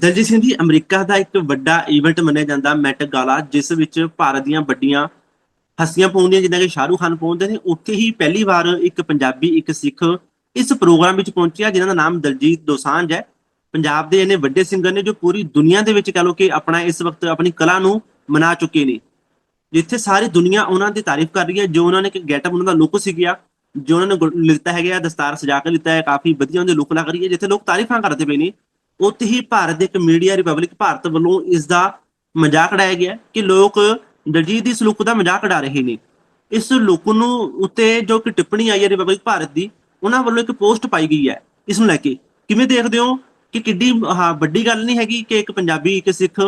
Daljit Singh ji, America ਦਾ ਇੱਕ ਵੱਡਾ event ਮੰਨਿਆ ਜਾਂਦਾ ਮੈਟ ਗਾਲਾ ਜਿਸ ਵਿੱਚ ਭਾਰਤ ਦੀਆਂ ਵੱਡੀਆਂ ਹਸਤੀਆਂ ਪਹੁੰਚਦੀਆਂ ਜਿੱਦਾਂ ਕਿ ਸ਼ਾਹਰੂਖ ਖਾਨ ਪਹੁੰਚਦੇ ਨੇ। ਉੱਥੇ ਹੀ ਪਹਿਲੀ ਵਾਰ ਇੱਕ ਪੰਜਾਬੀ, ਇੱਕ ਸਿੱਖ ਇਸ ਪ੍ਰੋਗਰਾਮ ਵਿੱਚ ਪਹੁੰਚਿਆ, ਜਿਨ੍ਹਾਂ ਦਾ ਨਾਮ ਦਲਜੀਤ ਦੋਸਾਂਝ ਹੈ। ਪੰਜਾਬ ਦੇ ਇਹਨੇ ਵੱਡੇ ਸਿੰਗਰ ਨੇ ਜੋ ਪੂਰੀ ਦੁਨੀਆ ਦੇ ਵਿੱਚ ਕਹ ਲੋ ਕਿ ਆਪਣਾ ਇਸ ਵਕਤ ਆਪਣੀ ਕਲਾ ਨੂੰ ਮਨਾ ਚੁੱਕੇ ਨੇ। ਜਿੱਥੇ ਸਾਰੀ ਦੁਨੀਆ ਉਹਨਾਂ ਦੀ ਤਾਰੀਫ ਕਰ ਰਹੀ ਹੈ, ਜੋ ਉਹਨਾਂ ਨੇ ਇੱਕ ਗੈਟਅਪ ਉਹਨਾਂ ਦਾ ਲੁੱਕ ਸੀਗਾ, ਜੋ ਉਹਨਾਂ ਨੇ ਗੁ- ਲਿੱਤਾ ਹੈਗਾ, ਦਸਤਾਰ ਸਜਾ ਕੇ ਲਿੱਤਾ ਹੈ, ਕਾਫੀ ਵਧੀਆ ਉਹਦੇ ਲੁੱਕ ਲੱਗ ਰਹੀ ਹੈ, ਜਿੱਥੇ ਲੋਕ ਤਾਰੀਫਾਂ ਕਰਦੇ ਪਏ ਨੇ। ਉੱਥੇ ਹੀ ਭਾਰਤ ਦੇ ਇੱਕ ਮੀਡੀਆ ਰਿਪਬਲਿਕ ਭਾਰਤ ਵੱਲੋਂ ਇਸ ਦਾ ਮਜ਼ਾਕ ਉਡਾਇਆ ਗਿਆ ਕਿ ਲੋਕ ਦਲਜੀਤ ਦੀ ਇਸ ਲੁੱਕ ਦਾ ਮਜ਼ਾਕ ਉਡਾ ਰਹੇ ਨੇ। ਇਸ ਲੁੱਕ ਨੂੰ ਉੱਤੇ ਜੋ ਕਿ ਟਿੱਪਣੀ ਆਈ ਹੈ ਰਿਪਬਲਿਕ ਭਾਰਤ ਦੀ, ਉਹਨਾਂ ਵੱਲੋਂ ਇੱਕ ਪੋਸਟ ਪਾਈ ਗਈ ਹੈ। ਇਸ ਨੂੰ ਲੈ ਕੇ ਕਿਵੇਂ ਦੇਖਦੇ ਹੋ ਕਿ ਕਿੱਡੀ ਹਾਂ, ਵੱਡੀ ਗੱਲ ਨਹੀਂ ਹੈਗੀ ਕਿ ਇੱਕ ਪੰਜਾਬੀ, ਇੱਕ ਸਿੱਖ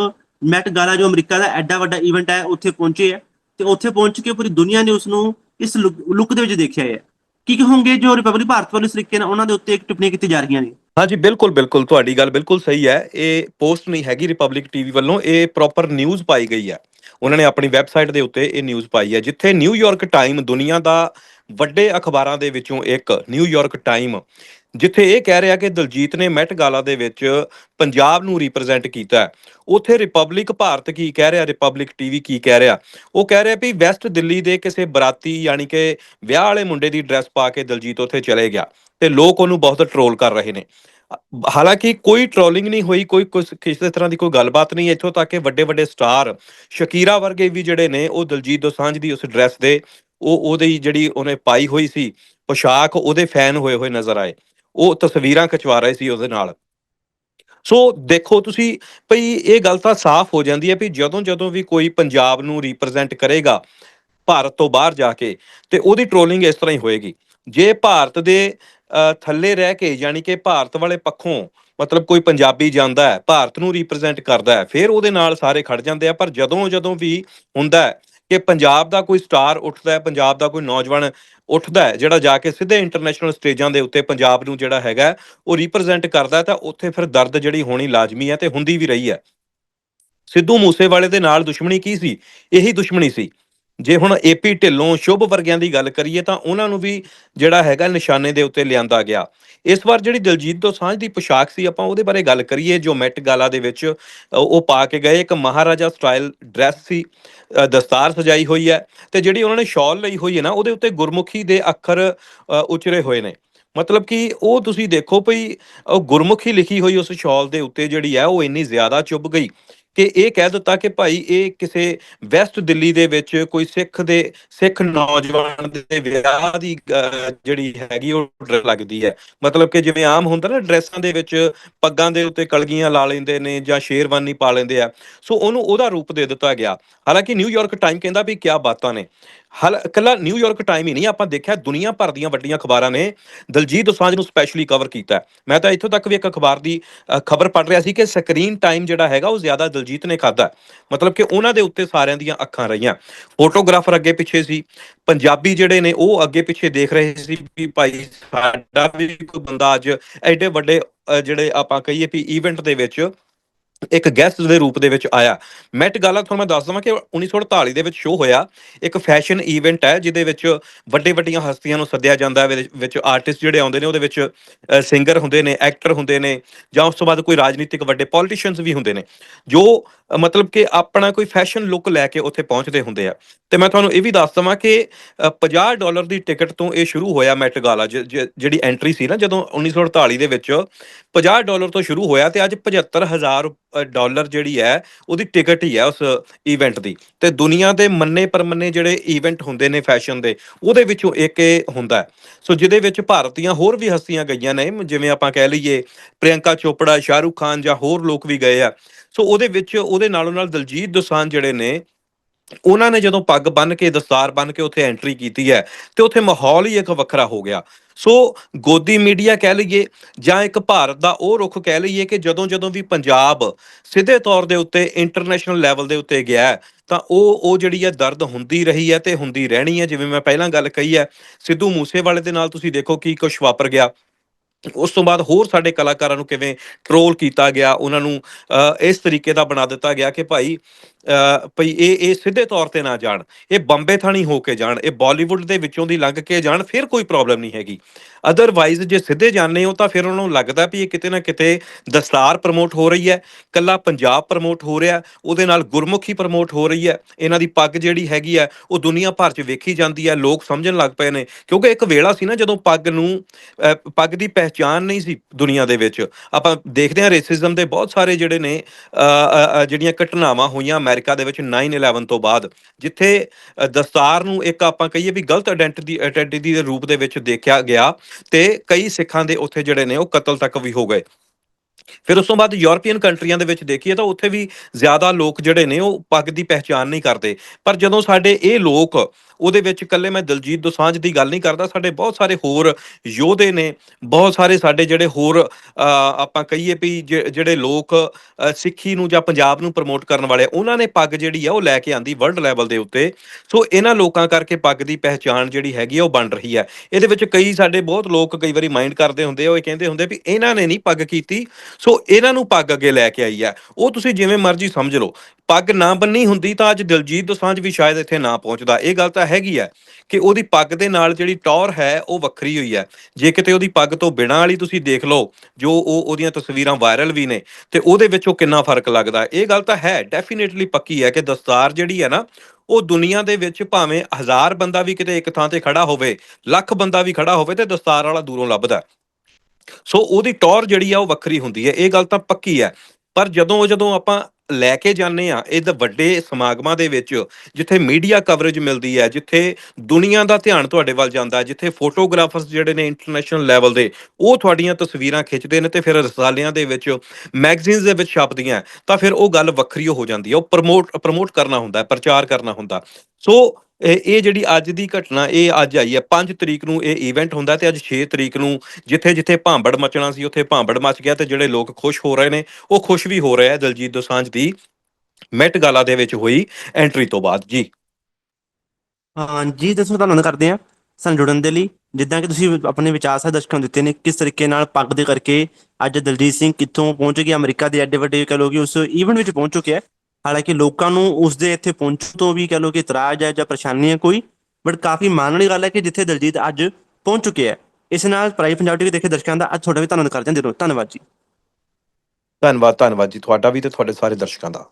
ਮੈਟ ਗਾਲਾ ਜੋ ਅਮਰੀਕਾ ਦਾ ਐਡਾ ਵੱਡਾ ਇਵੈਂਟ ਹੈ, ਉੱਥੇ ਪਹੁੰਚੇ ਹੈ ਤੇ ਉੱਥੇ ਪਹੁੰਚ ਕੇ ਪੂਰੀ ਦੁਨੀਆ ਨੇ ਉਸ ਨੂੰ ਇਸ ਲੁੱਕ ਦੇ ਵਿੱਚ ਦੇਖਿਆ ਹੈ। ਕੀ ਕਹੋਗੇ ਜੋ ਰਿਪਬਲਿਕ ਭਾਰਤ ਵੱਲੋਂ ਇਸ ਤਰੀਕੇ ਨਾਲ ਉਹਨਾਂ ਦੇ ਉੱਤੇ ਇੱਕ ਟਿੱਪਣੀਆਂ ਕੀਤੀ ਜਾ ਰਹੀਆਂ ਨੇ? ਹਾਂਜੀ, ਬਿਲਕੁਲ ਬਿਲਕੁਲ। ਤੁਹਾਡੀ ਗੱਲ ਬਿਲਕੁਲ ਸਹੀ ਹੈ। ਇਹ ਪੋਸਟ ਨਹੀਂ ਹੈਗੀ ਰਿਪਬਲਿਕ ਟੀਵੀ ਵੱਲੋਂ। ਇਹ ਪ੍ਰੋਪਰ ਨਿਊਜ਼ ਪਾਈ ਗਈ ਹੈ। ਉਹਨਾਂ ਨੇ ਆਪਣੀ ਵੈਬਸਾਈਟ ਦੇ ਉੱਤੇ ਇਹ ਨਿਊਜ਼ ਪਾਈ ਹੈ, ਜਿੱਥੇ ਨਿਊਯਾਰਕ ਟਾਈਮ ਦੁਨੀਆ ਦਾ ਵੱਡੇ ਅਖਬਾਰਾਂ ਦੇ ਵਿੱਚੋਂ ਇੱਕ ਨਿਊਯਾਰਕ ਟਾਈਮ ਜਿੱਥੇ ਇਹ ਕਹਿ ਰਿਹਾ ਕਿ ਦਲਜੀਤ ਨੇ ਮੈਟ ਗਾਲਾ ਦੇ ਵਿੱਚ ਪੰਜਾਬ ਨੂੰ ਰਿਪਰੈਜ਼ੈਂਟ ਕੀਤਾ ਹੈ। ਉਥੇ ਰਿਪਬਲਿਕ ਭਾਰਤ ਕੀ ਕਹਿ ਰਿਹਾ ਰਿਪਬਲਿਕ ਟੀਵੀ ਕੀ ਕਹਿ ਰਿਹਾ? ਉਹ ਕਹਿ ਰਿਹਾ ਵੀ ਵੈਸਟ ਦਿੱਲੀ ਦੇ ਕਿਸੇ ਬਰਾਤੀ ਯਾਨੀ ਕਿ ਵਿਆਹ ਵਾਲੇ ਮੁੰਡੇ ਦੀ ਡਰੈਸ ਪਾ ਕੇ ਦਲਜੀਤ ਉੱਥੇ ਚਲੇ ਗਿਆ ਤੇ ਲੋਕ ਉਹਨੂੰ ਬਹੁਤ ਟਰੋਲ ਕਰ ਰਹੇ ਨੇ। ਹਾਲਾਂਕਿ ਕੋਈ ਟ੍ਰੋਲਿੰਗ ਨਹੀਂ ਹੋਈ, ਕੋਈ ਕੁਛ- ਕਿਸੇ ਤਰ੍ਹਾਂ ਦੀ ਕੋਈ ਗੱਲਬਾਤ ਨਹੀਂ, ਇੱਥੋਂ ਤੱਕ ਕਿ ਵੱਡੇ ਵੱਡੇ ਸਟਾਰ ਸ਼ਕੀਰਾ ਵਰਗੇ ਵੀ ਜਿਹੜੇ ਨੇ, ਉਹ ਦਲਜੀਤ ਦੋਸਾਂਝ ਦੀ ਉਸ ਡਰੈਸ ਦੇ, ਉਹ ਉਹਦੀ ਜਿਹੜੀ ਉਹਨੇ ਪਾਈ ਹੋਈ ਸੀ, ਪੋਸ਼ਾਕ ਉਹਦੇ ਫੈਨ ਹੋਏ ਹੋਏ ਨਜ਼ਰ ਆਏ। ਉਹ ਤਸਵੀਰਾਂ ਖਿਚਵਾ ਰਹੇ ਸੀ ਉਹਦੇ ਨਾਲ। ਸੋ ਦੇਖੋ ਤੁਸੀਂ ਭਈ ਇਹ ਗੱਲ ਤਾਂ ਸਾਫ਼ ਹੋ ਜਾਂਦੀ ਹੈ ਵੀ ਜਦੋਂ ਜਦੋਂ ਵੀ ਕੋਈ ਪੰਜਾਬ ਨੂੰ ਰਿਪਰੈਜ਼ੈਂਟ ਕਰੇਗਾ ਭਾਰਤ ਤੋਂ ਬਾਹਰ ਜਾ ਕੇ ਤੇ ਉਹਦੀ ਟ੍ਰੋਲਿੰਗ ਇਸ ਤਰ੍ਹਾਂ ਹੀ ਹੋਏਗੀ। ਜੇ ਭਾਰਤ ਦੇ ਅ, ਥੱਲੇ ਰਹਿ ਕੇ ਯਾਨੀ ਕਿ ਭਾਰਤ ਵਾਲੇ ਪੱਖੋਂ ਮਤਲਬ ਕੋਈ ਪੰਜਾਬੀ ਜਾਂਦਾ ਹੈ ਭਾਰਤ ਨੂੰ ਰਿਪਰੈਜ਼ੈਂਟ ਕਰਦਾ ਹੈ ਫਿਰ ਉਹਦੇ ਨਾਲ ਸਾਰੇ ਖੜ ਜਾਂਦੇ ਆ ਪਰ ਜਦੋਂ ਜਦੋਂ ਵੀ ਹੁੰਦਾ ਹੈ ਕਿ ਪੰਜਾਬ ਦਾ ਕੋਈ ਸਟਾਰ ਉੱਠਦਾ ਹੈ, ਪੰਜਾਬ ਦਾ ਕੋਈ ਨੌਜਵਾਨ ਉੱਠਦਾ ਹੈ, ਜਿਹੜਾ ਜਾ ਕੇ ਸਿੱਧੇ ਇੰਟਰਨੈਸ਼ਨਲ ਸਟੇਜਾਂ ਦੇ ਉੱਤੇ ਪੰਜਾਬ ਨੂੰ ਜਿਹੜਾ ਹੈਗਾ ਉਹ ਰਿਪਰੈਜ਼ੈਂਟ ਕਰਦਾ ਤਾਂ ਉੱਥੇ ਫਿਰ ਦਰਦ ਜਿਹੜੀ ਹੋਣੀ ਲਾਜ਼ਮੀ ਹੈ ਤੇ ਹੁੰਦੀ ਵੀ ਰਹੀ ਹੈ। ਸਿੱਧੂ ਮੂਸੇਵਾਲੇ ਦੇ ਨਾਲ ਦੁਸ਼ਮਣੀ ਕੀ ਸੀ? ਇਹੀ ਦੁਸ਼ਮਣੀ ਸੀ। ਜੇ ਹੁਣ ਏਪੀ ਢਿੱਲੋਂ ਸ਼ੁਭ ਵਰਗਿਆਂ ਦੀ ਗੱਲ ਕਰੀਏ ਤਾਂ ਉਹਨਾਂ ਨੂੰ ਵੀ ਜਿਹੜਾ ਹੈਗਾ ਨਿਸ਼ਾਨੇ ਦੇ ਉੱਤੇ ਲਿਆਂਦਾ ਗਿਆ। ਇਸ ਵਾਰ ਜਿਹੜੀ ਦਲਜੀਤ ਦੋਸਾਂਝ ਦੀ ਪੋਸ਼ਾਕ ਸੀ, ਆਪਾਂ ਉਹਦੇ ਬਾਰੇ ਗੱਲ ਕਰੀਏ, ਜੋ ਮੈਟ ਗਾਲਾ ਦੇ ਵਿੱਚ ਉਹ ਪਾ ਕੇ ਗਏ। ਇੱਕ ਮਹਾਰਾਜਾ ਸਟਾਈਲ ਡਰੈਸ ਸੀ ਦਸਤਾਰ ਸਜਾਈ ਹੋਈ ਹੈ ਤੇ ਜਿਹੜੀ ਉਹਨਾਂ ਨੇ ਸ਼ਾਲ ਲਈ ਹੋਈ ਹੈ ਨਾ, ਉਹਦੇ ਉੱਤੇ ਗੁਰਮੁਖੀ ਦੇ ਅੱਖਰ ਉਚਰੇ ਹੋਏ ਨੇ। ਮਤਲਬ ਕਿ ਉਹ ਤੁਸੀਂ ਦੇਖੋ ਭਈ ਗੁਰਮੁਖੀ ਲਿਖੀ ਹੋਈ ਉਸ ਸ਼ਾਲ ਦੇ ਉੱਤੇ ਜਿਹੜੀ ਹੈ, ਉਹ ਇੰਨੀ ਜ਼ਿਆਦਾ ਚੁੱਭ ਗਈ। ਕਿ ਇਹ ਕਹਿ ਦਿੱਤਾ ਕਿ ਭਾਈ ਇਹ ਕਿਸੇ ਵੈਸਟ ਦਿੱਲੀ ਦੇ ਵਿੱਚ ਕੋਈ ਸਿੱਖ ਦੇ, ਸਿੱਖ ਨੌਜਵਾਨ ਦੇ ਵਿਆਹ ਦੀ ਜਿਹੜੀ ਹੈਗੀ ਉਹ ਡਰ ਲੱਗਦੀ ਹੈ। ਮਤਲਬ ਕਿ ਜਿਵੇਂ ਆਮ ਹੁੰਦਾ ਨਾ ਡਰੈਸਾਂ ਦੇ ਵਿੱਚ ਪੱਗਾਂ ਦੇ ਉੱਤੇ ਕਲਗੀਆਂ ਲਾ ਲੈਂਦੇ ਨੇ ਜਾਂ ਸ਼ੇਰਵਾਨੀ ਪਾ ਲੈਂਦੇ ਆ। ਸੋ ਉਹਨੂੰ ਉਹਦਾ ਰੂਪ ਦੇ ਦਿੱਤਾ ਗਿਆ। ਹਾਲਾਂਕਿ ਨਿਊਯਾਰਕ ਟਾਈਮ ਕਹਿੰਦਾ ਵੀ ਕਿਆ ਬਾਤਾਂ ਨੇ। ਹਲ ਕੱਲਾ ਨਿਊਯਾਰਕ ਟਾਈਮ ਹੀ ਨਹੀਂ, ਆਪਾਂ ਦੇਖਿਆ ਦੁਨੀਆ ਭਰ ਦੀਆਂ ਵੱਡੀਆਂ ਅਖਬਾਰਾਂ ਨੇ ਦਲਜੀਤ ਦੋਸਾਂਝ ਨੂੰ ਸਪੈਸ਼ਲੀ ਕਵਰ ਕੀਤਾ। ਮੈਂ ਤਾਂ ਇੱਥੋਂ ਤੱਕ ਵੀ ਇੱਕ ਅਖਬਾਰ ਦੀ ਖਬਰ ਪੜ੍ਹ ਰਿਹਾ ਸੀ ਕਿ ਸਕਰੀਨ ਟਾਈਮ ਜਿਹੜਾ ਹੈਗਾ ਉਹ ਜ਼ਿਆਦਾ ਦਲਜੀਤ ਨੇ ਖਾਦਾ ਮਤਲਬ ਕਿ ਉਹਨਾਂ ਦੇ ਉੱਤੇ ਸਾਰਿਆਂ ਦੀਆਂ ਅੱਖਾਂ ਰਹੀਆਂ। ਫੋਟੋਗ੍ਰਾਫਰ ਅੱਗੇ ਪਿੱਛੇ ਸੀ। ਪੰਜਾਬੀ ਜਿਹੜੇ ਨੇ ਉਹ ਅੱਗੇ ਪਿੱਛੇ ਦੇਖ ਰਹੇ ਸੀ ਵੀ ਭਾਈ ਸਾਡਾ ਵੀ ਕੋਈ ਬੰਦਾ ਅੱਜ ਐਡੇ ਵੱਡੇ ਜਿਹੜੇ ਆਪਾਂ ਕਹੀਏ ਵੀ ਇਵੈਂਟ ਦੇ ਵਿੱਚ ਇੱਕ ਗੈਸਟ ਦੇ ਰੂਪ ਦੇ ਵਿੱਚ ਆਇਆ। ਮੈਟ ਗਾਲਾ ਤੁਹਾਨੂੰ ਮੈਂ ਦੱਸ ਦਵਾਂ ਕਿ 1948 ਦੇ ਵਿੱਚ ਸ਼ੋਅ ਹੋਇਆ। ਇੱਕ ਫੈਸ਼ਨ ਇਵੈਂਟ ਹੈ ਜਿਹਦੇ ਵਿੱਚ ਵੱਡੇ ਵੱਡੀਆਂ ਹਸਤੀਆਂ ਨੂੰ ਸੱਦਿਆ ਜਾਂਦਾ ਹੈ ਵਿੱਚ- ਆਰਟਿਸਟ ਜਿਹੜੇ ਆਉਂਦੇ ਨੇ ਉਹਦੇ ਵਿੱਚ ਸਿੰਗਰ ਹੁੰਦੇ ਨੇ ਐਕਟਰ ਹੁੰਦੇ ਨੇ ਜਾਂ ਉਸ ਤੋਂ ਬਾਅਦ ਕੋਈ ਰਾਜਨੀਤਿਕ ਵੱਡੇ ਪੋਲੀਟੀਸ਼ੀਅਨਸ ਵੀ ਹੁੰਦੇ ਨੇ। ਜੋ ਮਤਲਬ ਕਿ ਆਪਣਾ ਕੋਈ ਫੈਸ਼ਨ ਲੁੱਕ ਲੈ ਕੇ ਉੱਥੇ ਪਹੁੰਚਦੇ ਹੁੰਦੇ ਆ। ਤੇ ਮੈਂ ਤੁਹਾਨੂੰ ਇਹ ਵੀ ਦੱਸ ਦਵਾਂ ਕਿ ਅ, 50 ਡਾਲਰ ਦੀ ਟਿਕਟ ਤੋਂ ਇਹ ਸ਼ੁਰੂ ਹੋਇਆ ਮੈਟ ਗਾਲਾ ਜਿਹੜੀ ਐਂਟਰੀ ਸੀ ਨਾ ਜਦੋਂ 1948 ਦੇ ਵਿੱਚ 50 ਡਾਲਰ ਤੋਂ ਸ਼ੁਰੂ ਹੋਇਆ ਤੇ ਅੱਜ 75000 ਅ, ਡਾਲਰ ਜਿਹੜੀ ਹੈ, ਉਹਦੀ ਟਿਕਟ ਹੀ ਹੈ ਉਸ ਇਵੈਂਟ ਦੀ। ਤੇ ਦੁਨੀਆ ਦੇ ਮੰਨੇ ਪਰਮੰਨੇ ਜਿਹੜੇ ਇਵੈਂਟ ਹੁੰਦੇ ਨੇ ਫੈਸ਼ਨ ਦੇ, ਉਹਦੇ ਵਿੱਚੋਂ ਇੱਕ ਇਹ ਹੁੰਦਾ ਸੋ ਜਿਹਦੇ ਵਿੱਚ ਭਾਰਤ ਦੀਆਂ ਹੋਰ ਵੀ ਹਸਤੀਆਂ ਗਈਆਂ ਨੇ, ਜਿਵੇਂ ਆਪਾਂ ਕਹਿ ਲਈਏ ਪ੍ਰਿਯੰਕਾ ਚੋਪੜਾ, ਸ਼ਾਹਰੁਖ ਖਾਨ ਜਾਂ ਹੋਰ ਲੋਕ ਵੀ ਗਏ ਆ। ਸੋ ਉਹਦੇ ਵਿੱਚ ਉਹਦੇ ਨਾਲੋਂ ਨਾਲ ਦਲਜੀਤ ਦੋਸਾਂਝ ਜਿਹੜੇ ਨੇ, ਉਹਨਾਂ ਨੇ ਜਦੋਂ ਪੱਗ ਬੰਨ ਕੇ, ਦਸਤਾਰ ਬੰਨ ਕੇ ਉੱਥੇ ਐਂਟਰੀ ਕੀਤੀ ਹੈ, ਤੇ ਉੱਥੇ ਮਾਹੌਲ ਹੀ ਇੱਕ ਵੱਖਰਾ ਹੋ ਗਿਆ। ਸੋ ਗੋਦੀ ਮੀਡੀਆ ਕਹਿ ਲਈਏ ਜਾਂ ਇੱਕ ਭਾਰਤ ਦਾ ਉਹ ਰੁਖ ਕਹਿ ਲਈਏ ਕਿ ਜਦੋਂ ਜਦੋਂ ਵੀ ਪੰਜਾਬ ਸਿੱਧੇ ਤੌਰ ਦੇ ਉੱਤੇ ਇੰਟਰਨੈਸ਼ਨਲ ਲੈਵਲ ਦੇ ਉੱਤੇ ਗਿਆ ਹੈ, ਤਾਂ ਉਹ ਉਹ ਜਿਹੜੀ ਹੈ ਦਰਦ ਹੁੰਦੀ ਰਹੀ ਹੈ ਤੇ ਹੁੰਦੀ ਰਹਿਣੀ ਹੈ। ਜਿਵੇਂ ਮੈਂ ਪਹਿਲਾਂ ਗੱਲ ਕਹੀ ਹੈ ਸਿੱਧੂ ਮੂਸੇਵਾਲੇ ਦੇ ਨਾਲ ਤੁਸੀਂ ਦੇਖੋ ਕੀ ਕੁਝ ਵਾਪਰ ਗਿਆ। ਉਸ ਤੋਂ ਬਾਅਦ ਹੋਰ ਸਾਡੇ ਕਲਾਕਾਰਾਂ ਨੂੰ ਕਿਵੇਂ ਟ੍ਰੋਲ ਕੀਤਾ ਗਿਆ ਉਹਨਾਂ ਨੂੰ ਇਸ ਤਰੀਕੇ ਦਾ ਬਣਾ ਦਿੱਤਾ ਗਿਆ ਕਿ ਭਾਈ ਭਈ ਇਹ ਇਹ ਸਿੱਧੇ ਤੌਰ ਤੇ ਨਾ ਜਾਣ। ਇਹ ਬੰਬੇ ਥਾਣੀ ਹੋ ਕੇ ਜਾਣ। ਇਹ ਬਾਲੀਵੁੱਡ ਦੇ ਵਿੱਚੋਂ ਦੀ ਲੰਘ ਕੇ ਜਾਣ, ਫਿਰ ਕੋਈ ਪ੍ਰੋਬਲਮ ਨਹੀਂ ਹੈਗੀ। ਅਦਰਵਾਈਜ਼ ਜੇ ਸਿੱਧੇ ਜਾਣੇ ਹੋ ਤਾਂ ਫਿਰ ਉਹਨਾਂ ਨੂੰ ਲੱਗਦਾ ਵੀ ਇਹ ਕਿਤੇ ਨਾ ਕਿਤੇ ਦਸਤਾਰ ਪ੍ਰਮੋਟ ਹੋ ਰਹੀ ਹੈ, ਕੱਲਾ ਪੰਜਾਬ ਪ੍ਰਮੋਟ ਹੋ ਰਿਹਾ, ਉਹਦੇ ਨਾਲ ਗੁਰਮੁਖੀ ਪ੍ਰਮੋਟ ਹੋ ਰਹੀ ਹੈ, ਇਹਨਾਂ ਦੀ ਪੱਗ ਜਿਹੜੀ ਹੈਗੀ ਹੈ, ਉਹ ਦੁਨੀਆ ਭਰ 'ਚ ਵੇਖੀ ਜਾਂਦੀ ਹੈ, ਲੋਕ ਸਮਝਣ ਲੱਗ ਪਏ ਨੇ। ਕਿਉਂਕਿ ਇੱਕ ਵੇਲਾ ਸੀ ਨਾ ਜਦੋਂ ਪੱਗ ਨੂੰ ਪੱਗ ਦੀ ਪਹਿਚਾਨ ਨਹੀਂ ਸੀ ਦੁਨੀਆ ਦੇ ਵਿੱਚ। ਆਪਾਂ ਦੇਖਦੇ ਹਾਂ ਰੇਸਿਜ਼ਮ ਦੇ ਬਹੁਤ ਸਾਰੇ ਜਿਹੜੇ ਨੇ ਜਿਹੜੀਆਂ ਘਟਨਾਵਾਂ ਹੋਈਆਂ ਅਮਰੀਕਾ ਦੇ ਵਿੱਚ 9/11 ਤੋਂ ਬਾਅਦ, ਜਿੱਥੇ ਦਸਤਾਰ ਨੂੰ ਇੱਕ ਆਪਾਂ ਕਹੀਏ ਵੀ ਗਲਤ ਆਇਡੈਂਟੀਟੀ ਆਇਡੈਂਟੀਟੀ ਦੇ ਰੂਪ ਦੇ ਵਿੱਚ ਦੇਖਿਆ ਗਿਆ ਤੇ ਕਈ ਸਿੱਖਾਂ ਦੇ ਉੱਥੇ ਜਿਹੜੇ ਨੇ ਉਹ ਕਤਲ ਤੱਕ ਵੀ ਹੋ ਗਏ। ਫਿਰ ਉਸ ਤੋਂ ਬਾਅਦ ਯੂਰਪੀਅਨ ਕੰਟਰੀਆਂ ਦੇ ਵਿੱਚ ਦੇਖੀਏ ਤਾਂ ਉੱਥੇ ਵੀ ਜ਼ਿਆਦਾ ਲੋਕ ਜਿਹੜੇ ਨੇ ਉਹ ਪੱਗ ਦੀ ਪਹਿਚਾਨ ਨਹੀਂ ਕਰਦੇ। ਪਰ ਜਦੋਂ ਸਾਡੇ ਇਹ ਲੋਕ ਉਹਦੇ ਵਿੱਚ ਇਕੱਲੇ ਮੈਂ ਦਲਜੀਤ ਦੋਸਾਂਝ ਦੀ ਗੱਲ ਨਹੀਂ ਕਰਦਾ ਸਾਡੇ ਬਹੁਤ ਸਾਰੇ ਹੋਰ ਯੋਧੇ ਨੇ ਬਹੁਤ ਸਾਰੇ ਸਾਡੇ ਜਿਹੜੇ ਹੋਰ ਆਪਾਂ ਕਹੀਏ ਵੀ ਜਿਹੜੇ ਲੋਕ ਸਿੱਖੀ ਨੂੰ ਜਾਂ ਪੰਜਾਬ ਨੂੰ ਪ੍ਰਮੋਟ ਕਰਨ ਵਾਲੇ ਆ, ਉਹਨਾਂ ਨੇ ਪੱਗ ਜਿਹੜੀ ਆ ਉਹ ਲੈ ਕੇ ਆਂਦੀ ਵਰਲਡ ਲੈਵਲ ਦੇ ਉੱਤੇ। ਸੋ ਇਹਨਾਂ ਲੋਕਾਂ ਕਰਕੇ ਪੱਗ ਦੀ ਪਹਿਚਾਨ ਜਿਹੜੀ ਹੈਗੀ ਆ ਉਹ ਬਣ ਰਹੀ ਹੈ ਇਹਦੇ ਵਿੱਚ ਕਈ ਸਾਡੇ ਬਹੁਤ ਲੋਕ ਕਈ ਵਾਰੀ ਮਾਈਂਡ ਕਰਦੇ ਹੁੰਦੇ ਆ ਉਹ ਇਹ ਕਹਿੰਦੇ ਹੁੰਦੇ ਵੀ ਇਹਨਾਂ ਨੇ ਨਹੀਂ ਪੱਗ ਕੀਤੀ। ਸੋ ਇਹਨਾਂ ਨੂੰ ਪੱਗ ਅੱਗੇ ਲੈ ਕੇ ਆਈ ਹੈ। ਉਹ ਤੁਸੀਂ ਜਿਵੇਂ ਮਰਜ਼ੀ ਸਮਝ ਲਓ। ਪੱਗ ਨਾ ਬੰਨੀ ਹੁੰਦੀ ਤਾਂ ਅੱਜ ਦਿਲਜੀਤ ਦੋਸਾਂਝ ਵੀ ਸ਼ਾਇਦ ਇੱਥੇ ਨਾ ਪਹੁੰਚਦਾ। ਇਹ ਗੱਲ ਤਾਂ ਹੈਗੀ ਹੈ ਕਿ ਉਹਦੀ ਪੱਗ ਦੇ ਨਾਲ ਜਿਹੜੀ ਟੌਰ ਹੈ, ਉਹ ਵੱਖਰੀ ਹੋਈ ਹੈ। ਜੇ ਕਿਤੇ ਉਹਦੀ ਪੱਗ ਤੋਂ ਬਿਨਾਂ ਵਾਲੀ ਤੁਸੀਂ ਦੇਖ ਲਓ, ਜੋ ਉਹ ਉਹਦੀਆਂ ਤਸਵੀਰਾਂ ਵਾਇਰਲ ਵੀ ਨੇ, ਤੇ ਉਹਦੇ ਵਿੱਚ ਉਹ ਕਿੰਨਾ ਫ਼ਰਕ ਲੱਗਦਾ ਇਹ ਗੱਲ ਤਾਂ ਹੈ ਡੈਫੀਨੇਟਲੀ ਪੱਕੀ ਹੈ ਕਿ ਦਸਤਾਰ ਜਿਹੜੀ ਹੈ ਨਾ, ਉਹ ਦੁਨੀਆ ਦੇ ਵਿੱਚ ਭਾਵੇਂ ਹਜ਼ਾਰ ਬੰਦਾ ਵੀ ਕਿਤੇ ਇੱਕ ਥਾਂ ਤੇ ਖੜਾ ਹੋਵੇ, ਲੱਖ ਬੰਦਾ ਵੀ ਖੜਾ ਹੋਵੇ, ਤੇ ਦਸਤਾਰ ਵਾਲਾ ਦੂਰੋਂ ਲੱਭਦਾ ਸੋ ਉਹਦੀ ਟੌਰ ਜਿਹੜੀ ਆ ਉਹ ਵੱਖਰੀ ਹੁੰਦੀ ਹੈ, ਇਹ ਗੱਲ ਤਾਂ ਪੱਕੀ ਹੈ। ਪਰ ਜਦੋਂ ਜਦੋਂ ਆਪਾਂ ਲੈ ਕੇ ਜਾਂਦੇ ਆ ਇਹ ਵੱਡੇ ਸਮਾਗਮਾਂ ਦੇ ਵਿੱਚ ਜਿੱਥੇ ਮੀਡੀਆ ਕਵਰੇਜ ਮਿਲਦੀ ਹੈ, ਜਿੱਥੇ ਦੁਨੀਆ ਦਾ ਧਿਆਨ ਤੁਹਾਡੇ ਵੱਲ ਜਾਂਦਾ, ਜਿੱਥੇ ਫੋਟੋਗ੍ਰਾਫਰਸ ਜਿਹੜੇ ਨੇ ਇੰਟਰਨੈਸ਼ਨਲ ਲੈਵਲ ਦੇ, ਉਹ ਤੁਹਾਡੀਆਂ ਤਸਵੀਰਾਂ ਖਿੱਚਦੇ ਨੇ ਤੇ ਫਿਰ ਰਸਾਲਿਆਂ ਦੇ ਵਿੱਚ ਮੈਗਜ਼ੀਨਸ ਦੇ ਵਿੱਚ ਛਾਪਦੀਆਂ ਤਾਂ ਫਿਰ ਉਹ ਗੱਲ ਵੱਖਰੀ ਹੋ ਜਾਂਦੀ ਹੈ। ਉਹ ਪ੍ਰਮੋਟ ਪ੍ਰਮੋਟ ਕਰਨਾ ਹੁੰਦਾ ਹੈ, ਪ੍ਰਚਾਰ ਕਰਨਾ ਹੁੰਦਾ ਸੋ ਇਹ ਇਹ ਜਿਹੜੀ ਅੱਜ ਦੀ ਘਟਨਾ, ਇਹ ਅੱਜ ਆਈ ਹੈ। 5 ਤਰੀਕ ਨੂੰ ਇਹ ਇਵੈਂਟ ਹੁੰਦਾ ਤੇ ਅੱਜ 6 ਤਰੀਕ ਨੂੰ ਜਿੱਥੇ ਜਿੱਥੇ ਭਾਂਬੜ ਮਚਣਾ ਸੀ, ਉੱਥੇ ਭਾਂਬੜ ਮਚ ਗਿਆ ਤੇ ਜਿਹੜੇ ਲੋਕ ਖੁਸ਼ ਹੋ ਰਹੇ ਨੇ, ਉਹ ਖੁਸ਼ ਵੀ ਹੋ ਰਹੇ ਹੈ ਦਲਜੀਤ ਦੋਸਾਂਝ ਦੀ ਮੈਟ ਗਾਲਾ ਦੇ ਵਿੱਚ ਹੋਈ ਐਂਟਰੀ ਤੋਂ ਬਾਅਦ। ਜੀ। ਹਾਂ ਜੀ, ਦੱਸੋ ਧੰਨਵਾਦ ਕਰਦੇ ਆ ਸਾਨੂੰ ਜੁੜਨ ਦੇ ਲਈ। ਜਿੱਦਾਂ ਕਿ ਤੁਸੀਂ ਆਪਣੇ ਵਿਚਾਰ ਸਾਰੇ ਦਰਸ਼ਕਾਂ ਨੂੰ ਦਿੱਤੇ ਨੇ, ਕਿਸ ਤਰੀਕੇ ਨਾਲ ਪੱਗ ਦੇ ਕਰਕੇ ਅੱਜ ਦਲਜੀਤ ਸਿੰਘ ਕਿੱਥੋਂ ਪਹੁੰਚ ਗਿਆ, ਅਮਰੀਕਾ ਦੇ ਐਡੇ ਵੱਡੇ ਕਹ ਲੋ ਕਿ ਉਸ ਈਵੈਂਟ ਵਿੱਚ ਪਹੁੰਚ ਚੁੱਕਿਆ ਹਾਲਾਂਕਿ ਲੋਕਾਂ ਨੂੰ ਉਸ ਦੇ ਇੱਥੇ ਪਹੁੰਚਣ ਤੋਂ ਵੀ ਕਹ ਲੋ ਕਿ ਇਤਰਾਜ਼ ਹੈ ਜਾਂ ਪਰੇਸ਼ਾਨੀ ਹੈ ਕੋਈ ਬਟ ਕਾਫੀ ਮਾਣ ਵਾਲੀ ਗੱਲ ਹੈ ਕਿ ਜਿੱਥੇ ਦਲਜੀਤ ਅੱਜ ਪਹੁੰਚ ਚੁੱਕਿਆ ਹੈ। ਇਸ ਨਾਲ ਪ੍ਰਾਈਮ ਪੰਜਾਬ ਟੀਵੀ ਦੇਖੇ ਦਰਸ਼ਕਾਂ ਦਾ ਅੱਜ ਤੁਹਾਡਾ ਵੀ ਧੰਨਵਾਦ ਕਰਦੇ ਹਾਂ। ਦਿਲੋਂ ਧੰਨਵਾਦ ਜੀ। ਧੰਨਵਾਦ ਧੰਨਵਾਦ ਜੀ। ਤੁਹਾਡਾ ਵੀ ਤੇ ਤੁਹਾਡੇ ਸਾਰੇ ਦਰਸ਼ਕਾਂ ਦਾ।